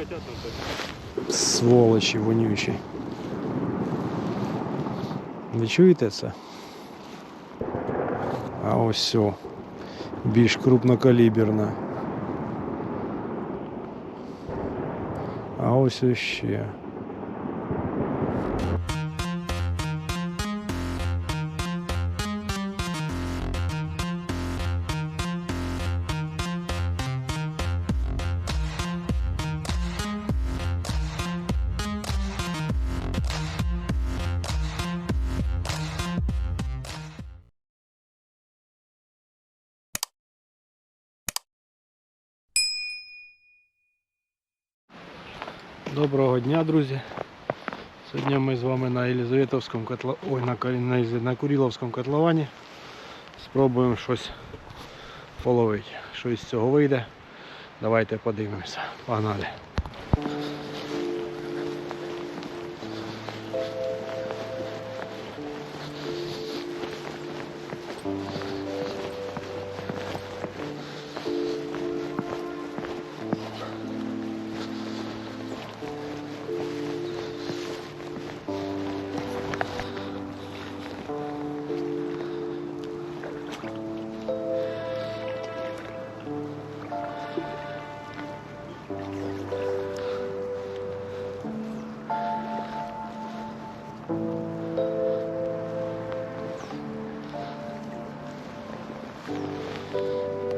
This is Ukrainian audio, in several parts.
хотят, но Сволочи вонючі. Ви чуєте це? А ось все. Більш крупнокаліберна. А ось ще. Дня, друзі. Сьогодні ми з вами на Єлизаветовському котла... Ой, на, на Куріловському котловані. Спробуємо щось половити. Що із цього вийде. Давайте подивимося. Погнали. you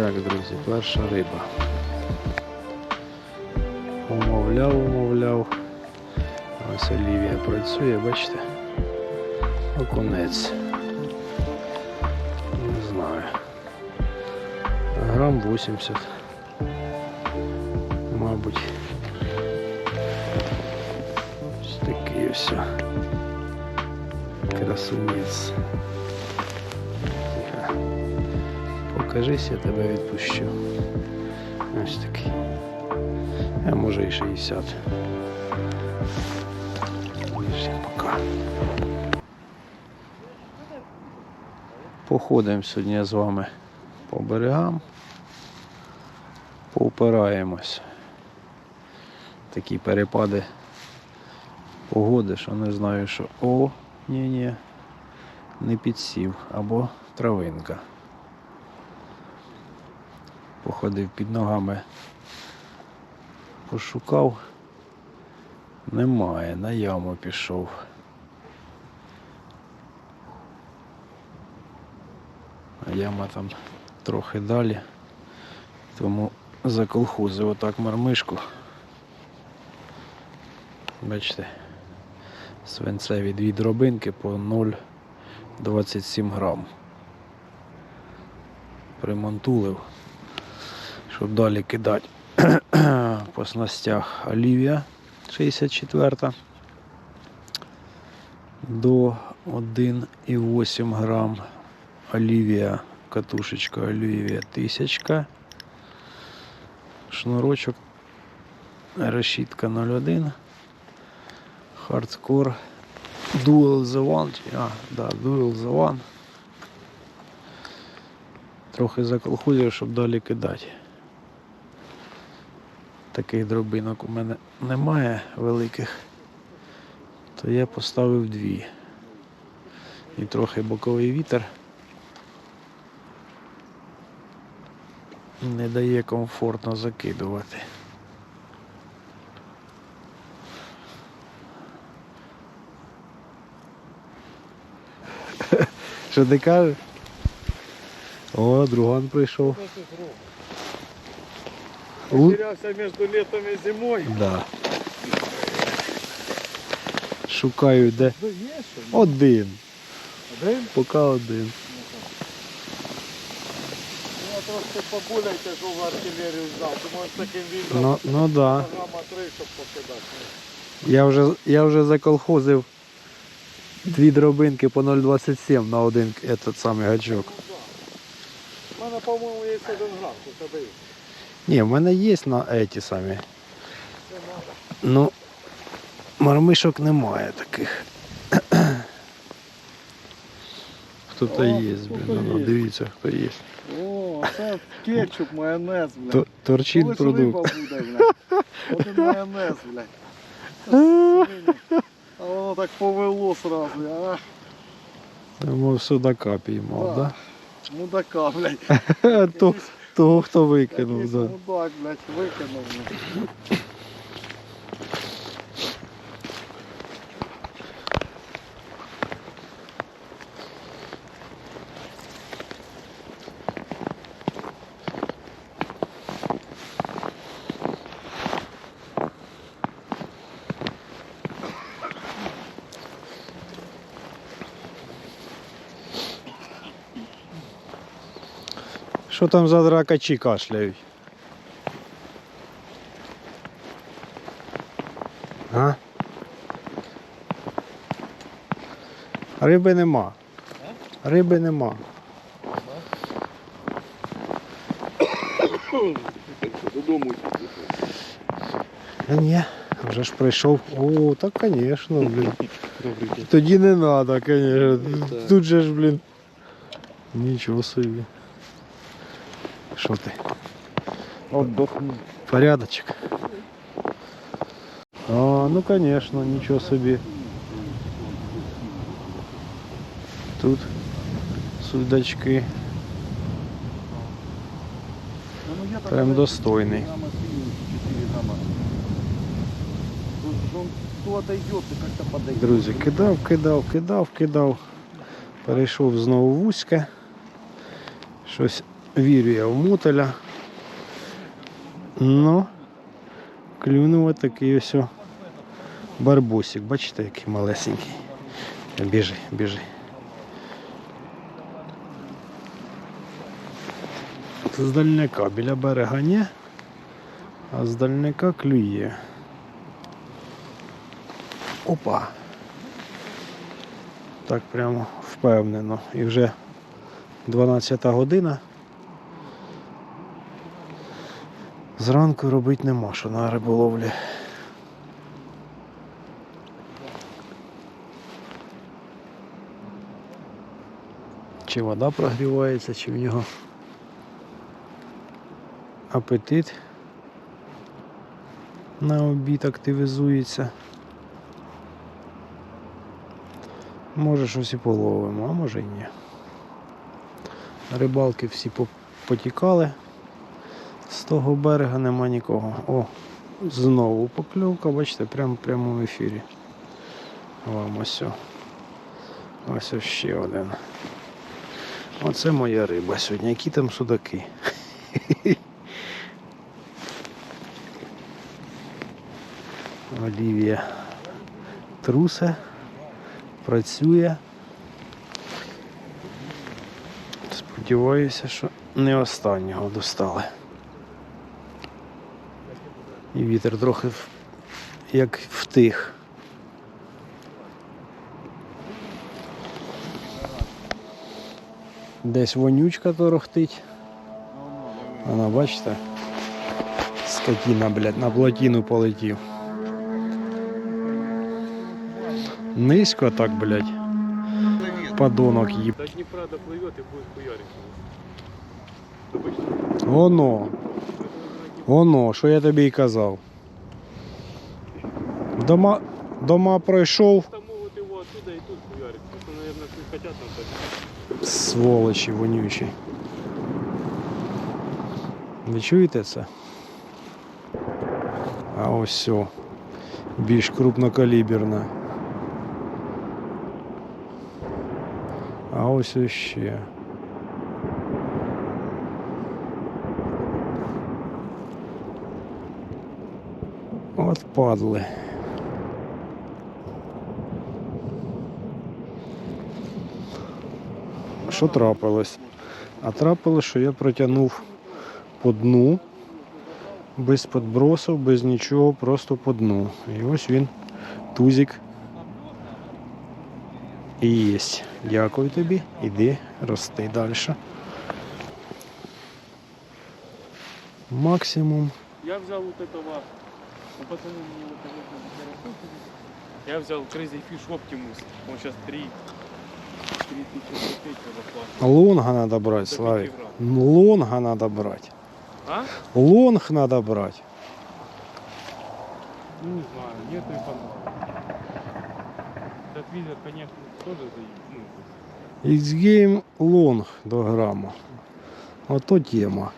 Так, друзі, перша риба. Умовляв, умовляв. Ось Олівія працює, бачите? Окунець. Не знаю. Грам 80. Мабуть. Ось такий ось. Красунець. Покажись, я тебе відпущу. Ось такий. А може і 60. Всім пока. Походимо сьогодні з вами по берегам. Поупираємось. Такі перепади погоди, що не знаю, що о, ні-ні, не підсів або травинка. Походив під ногами, пошукав. Немає, на яму пішов. А яма там трохи далі. Тому заколхозив отак мармишку. Бачите, свинцеві дві дробинки по 0,27 грам. Примонтулив, щоб далі кидати по снастях Олівія 64 до 1,8 грам Олівія, катушечка Олівія тисячка. Шнурочок решітка 01. Хардкор Dual the One. А, да, Dual the One. Трохи заколхозив, щоб далі кидати. Таких дробинок у мене немає великих, то я поставив дві. І трохи боковий вітер не дає комфортно закидувати. Що ти кажеш? О, друган прийшов. Потерявся між літом і зимою. Да. Шукаю де. Ну? Один. Один? Поки один. Я трошки погуляйте, що в артилерію здав. Думаю, з таким відром Ну, ну да. програма 3, щоб покидати. Я вже, я вже заколхозив дві дробинки по 0,27 на один этот самий гачок. Ну. У мене, по-моєму, є один грам, у тебе є. Ні, в мене є на еті самі. Ну, мармишок немає таких. Хто-то є, блін. Ну, дивіться, хто є. О, це кетчуп, майонез, блядь. То- Торчить Колись продукт. Один майонез, блядь. А воно так повело сразу. А, Ми судака піймав, да? мудака, блядь. То, того, хто викинув, да. блядь, викинув. Що там за дракачі кашляють? А? Риби нема. Риби нема. Додому. Та ні, вже ж прийшов. О, так звісно, блін. Тоді не треба, звісно. Тут же ж, блін. Нічого собі. Що ти? Отдохну. Порядочок. А, ну конечно, ничего себе. Тут судачки. Прям достойный. Ты. Друзі, кидав, кидав, кидав, кидав. Перейшов знову в вузьке. Щось вірю я в мутеля. Ну, клюнув такий ось Барбосик, бачите, який малесенький. Біжи, біжи. Це з дальняка біля берега ні, а з дальняка клює. Опа. Так прямо впевнено. І вже 12 година. Зранку робити нема що на риболовлі. Чи вода прогрівається, чи в нього апетит на обід активізується. Може щось і половимо, а може і ні. Рибалки всі потікали. З того берега нема нікого. О, знову покльовка, бачите, прямо прямо в ефірі. Вам ось. Ось ще один. Оце моя риба сьогодні. Які там судаки? Олівія трусе, працює. Сподіваюся, що не останнього достали. І вітер трохи як втих. Десь вонючка торохтить. Вона, бачите? Скотіна, блядь, на плотину полетів. Низько так, блядь. Подонок їб. До Днепра доплывет и будет хуярить. Воно. Воно, що я тобі й казав. Дома, дома пройшов. там могут его оттуда и тут хуярить. Просто, наверное, хотят нам так. Сволочі вонючі. Ви чуєте це? А ось все. Більш крупнокаліберна. А ось ще. Падли. Що трапилось? А трапилось, що я протягнув по дну, без подбросів, без нічого, просто по дну. І ось він, тузик. І єсть. Дякую тобі. Іди, рости далі. Максимум. Я взял вот этого. Ну, пацаны мне этого не Я взял Crazy Fish Optimus. Он сейчас 3 3000 копейки заплатил. Лонга надо брать, До Славик. грамм. Лонга надо брать. А? Лонг надо брать. Ну не знаю, нет и Этот визер, конечно, тоже заеб. Ну, X-Game лонг до грамма. Ото тема.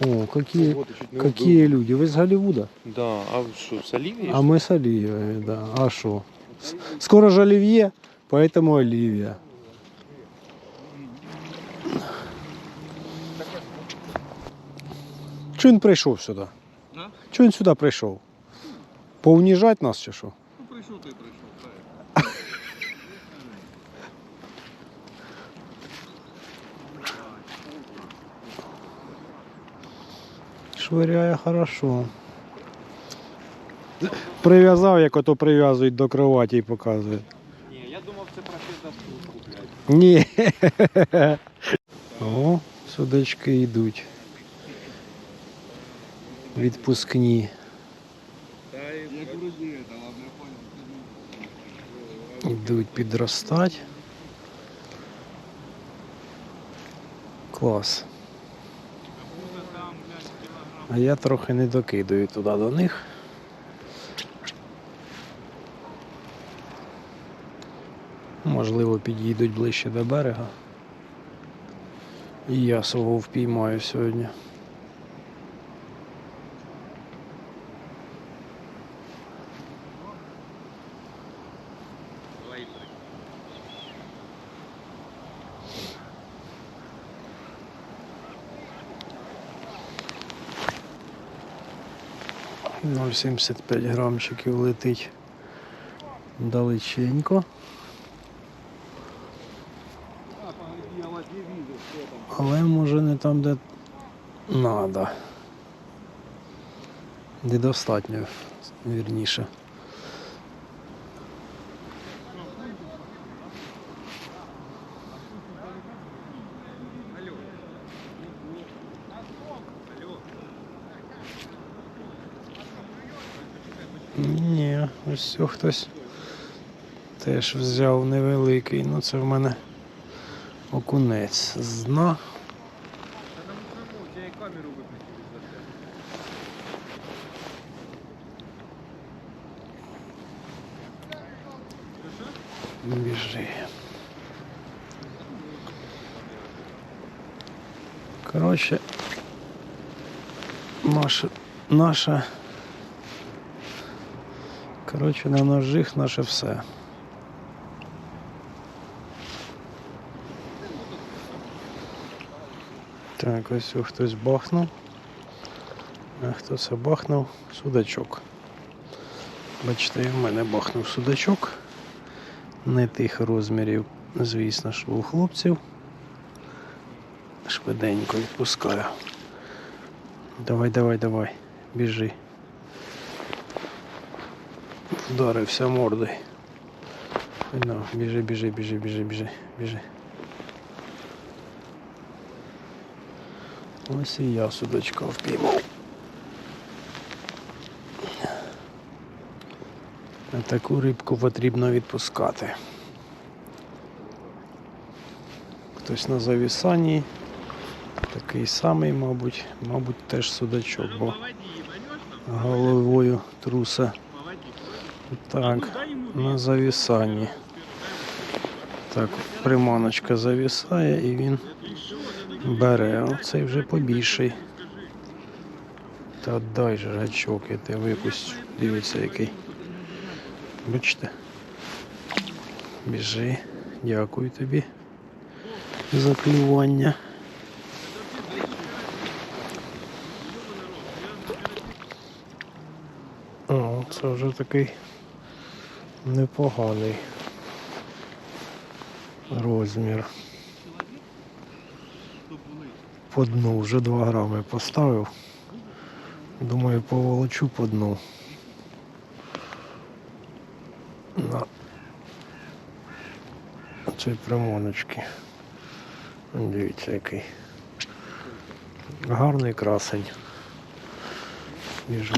О, какие, какие люди. Вы с Голливуда? Да, а что, с Оливией? А мы с Оливией, да. А что? Скоро же Оливье, поэтому Оливия. Чого він прийшов сюди? А? Чого він сюди прийшов? Поуніжати нас чи що? Ну, пришел ты, пришел, правильно. Швиряє хорошо. Прив'язав, як ото прив'язують до кроваті і показують. Не, я думал, це профессор блядь. Ні. О, судачки йдуть. Відпускні. Йдуть підростати. Клас. А я трохи не докидую туди до них. Можливо, підійдуть ближче до берега. І я свого впіймаю сьогодні. 0,75 грамчиків летить далеченько. Але може не там, де надо. Недостатньо, вірніше. Ні, ось цього хтось теж взяв невеликий. Ну це в мене окунець з дна. Біжи. Коротше, наша, наша. Коротше, на ножих наше все. Так, ось хтось бахнув. А хто це бахнув? Судачок. Бачите, в мене бахнув судачок. Не тих розмірів, звісно, що у хлопців. Швиденько відпускаю. Давай, давай, давай, біжи. Вдарився мордою. Ну, біжи, біжи, біжи, біжи, біжи, біжи. Ось і я судочка впіймав. Таку рибку потрібно відпускати. Хтось на завісанні, такий самий, мабуть, мабуть, теж судачок, бо головою труса. Так, на завісанні. Так, приманочка завісає і він бере. Оцей вже побільший. Та дай же гачок, я тебе випустю. Дивіться який. Бачите? Біжи. Дякую тобі за клювання. О, це вже такий непоганий розмір. По дну вже 2 грами поставив. Думаю, поволочу по дну. На цій примоночки. Дивіться який. Гарний красень. Біжи.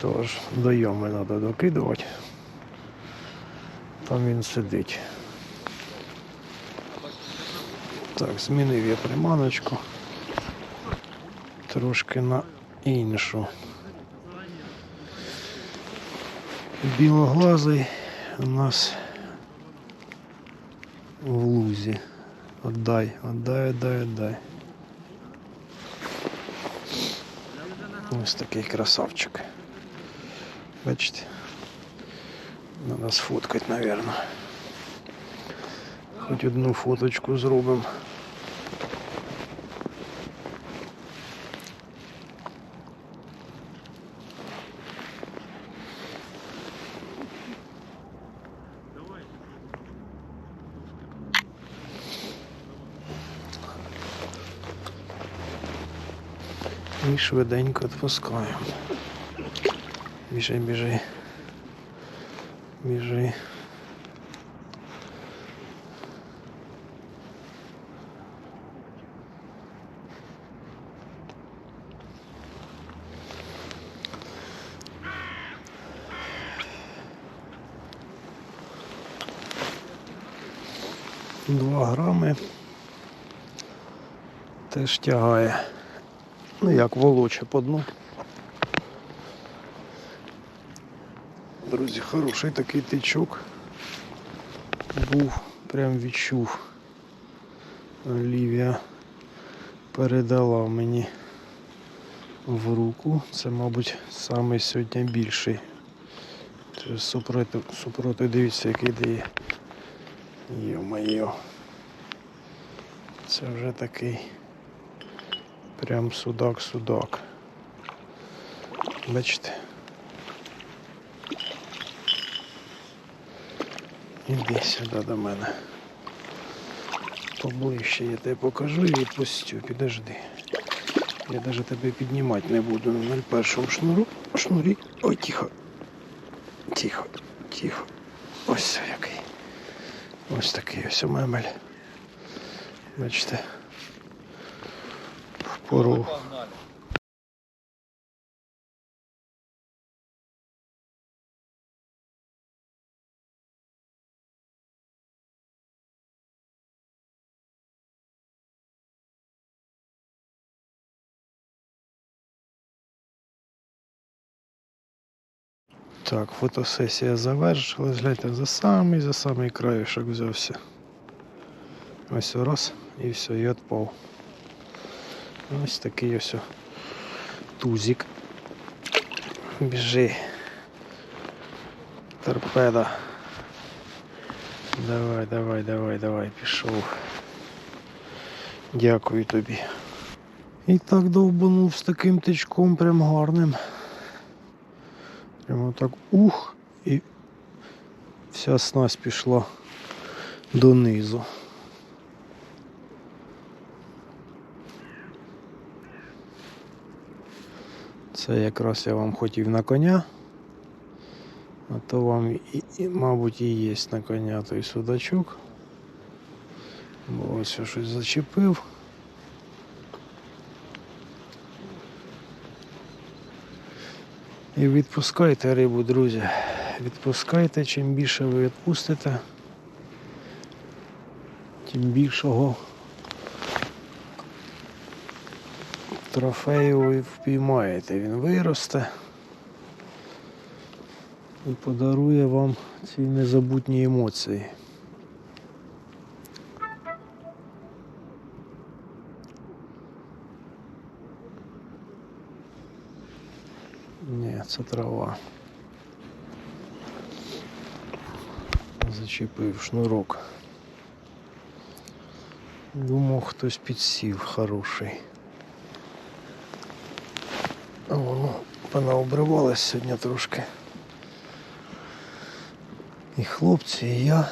Тож до ями треба докидувати. Там він сидить. Так, змінив я приманочку. Трошки на іншу. Білоглазий у нас в лузі. Отдай, отдай, отдай, отдай. Ось такий красавчик. Бачите? Надо сфоткати, наверное. Хоч одну фоточку зробимо. І швиденько відпускаємо. Біжи, біжи. Біжи. Два грами теж тягає. Ну як волоче по дну. Друзі, хороший такий тичок. Був, прям відчув. Олівія передала мені в руку. Це, мабуть, самий сьогодні більший. Це супроти, супроти дивіться, який дає. Йо-моє. Це вже такий прям судак-судак. Бачите? Іди сюди до мене. Поближче я тебе покажу і відпустю. Підожди. Я навіть тебе піднімати не буду на 01 шнуру. Шнурі. Ой, тихо. Тихо, тихо. Ось який. Ось такий ось мемель. Бачите. В Так, фотосесія завершилась. Гляньте, за самий, за самий краєшок взявся. Ось раз і все, і відпав. Ось такий ось тузик. Біжи. Торпеда. Давай, давай, давай, давай, пішов. Дякую тобі. І так довбанув з таким тичком прям гарним. Прямо так ух і вся снасть пішла донизу. Це якраз я вам хотів на коня, а то вам, і, і, мабуть, і є на коня той судачок. Бо ось я щось зачепив. І відпускайте рибу, друзі. Відпускайте, чим більше ви відпустите, тим більшого трофею ви впіймаєте. Він виросте і подарує вам ці незабутні емоції. Ні, це трава. Зачепив шнурок. Думав, хтось підсів хороший. А воно понаобривалось сьогодні трошки. І хлопці, і я.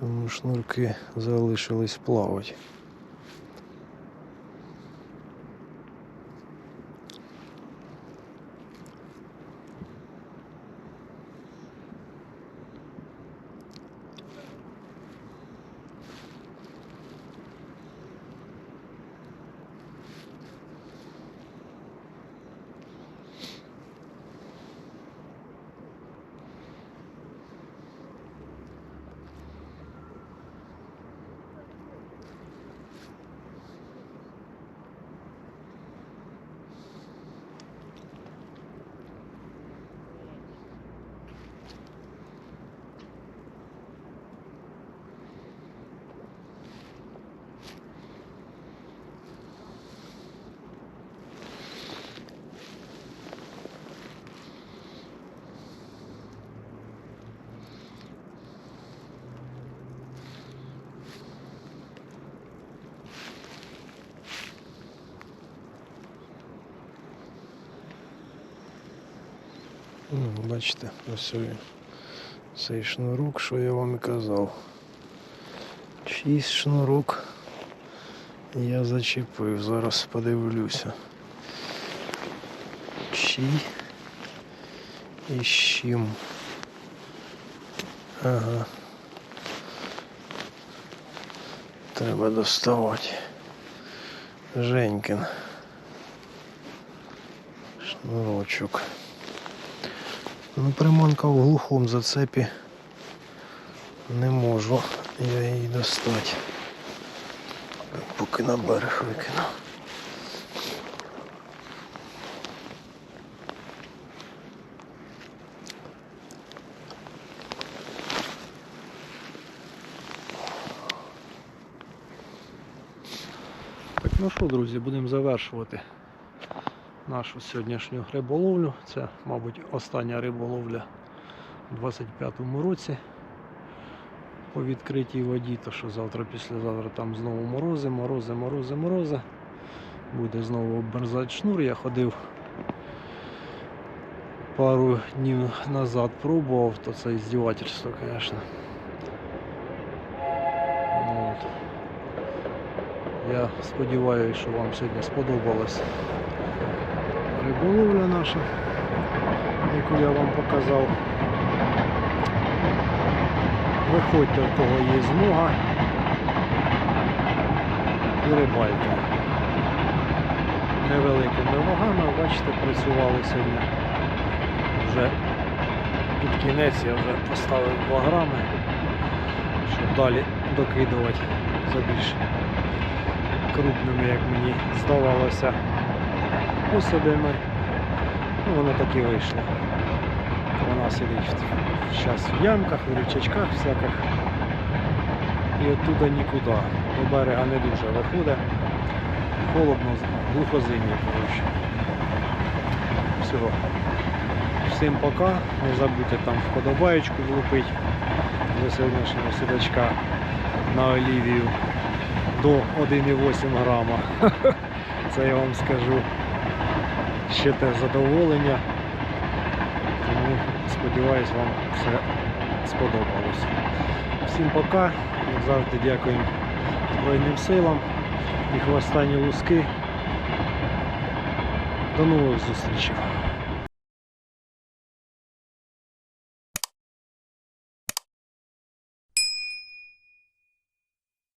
Тому шнурки залишились плавати. Ну, бачите, ось. Цей шнурок, що я вам і казав. Чийсь шнурок я зачепив, зараз подивлюся. Чий і з чим. Ага. Треба доставати. Женькин. Шнурочок. Ну, приманка в глухому зацепі. Не можу я її достати. Поки на берег викину. Так, ну що, друзі, будемо завершувати нашу сьогоднішню риболовлю. Це, мабуть, остання риболовля у 25-му році по відкритій воді, то що завтра, післязавтра там знову морози, морози, морози, морози. Буде знову обмерзати шнур. Я ходив пару днів назад пробував, то це іздівательство, звісно. Я сподіваюся, що вам сьогодні сподобалась риболовля наша, яку я вам показав. Виходьте, у кого є змога і рибальте. Невеликими вагами, бачите, працювали сьогодні. Вже під кінець я вже поставив 2 грами, щоб далі докидувати за більш крупними, як мені здавалося, особами. Ну, воно так і вийшло. Вона сидить зараз в ямках, в річачках всяких. І оттуда нікуди. До берега не дуже виходить. Холодно, глухозим'я, коротше. Всього. Всім пока. Не забудьте там вподобаєчку влупити до сьогоднішнього судачка на олівію до 1,8 грама. Це я вам скажу ще те задоволення. Тому сподіваюсь, вам все сподобалось. Всім пока. Завжди дякуємо Збройним силам. Їх останні луски. До нових зустрічей.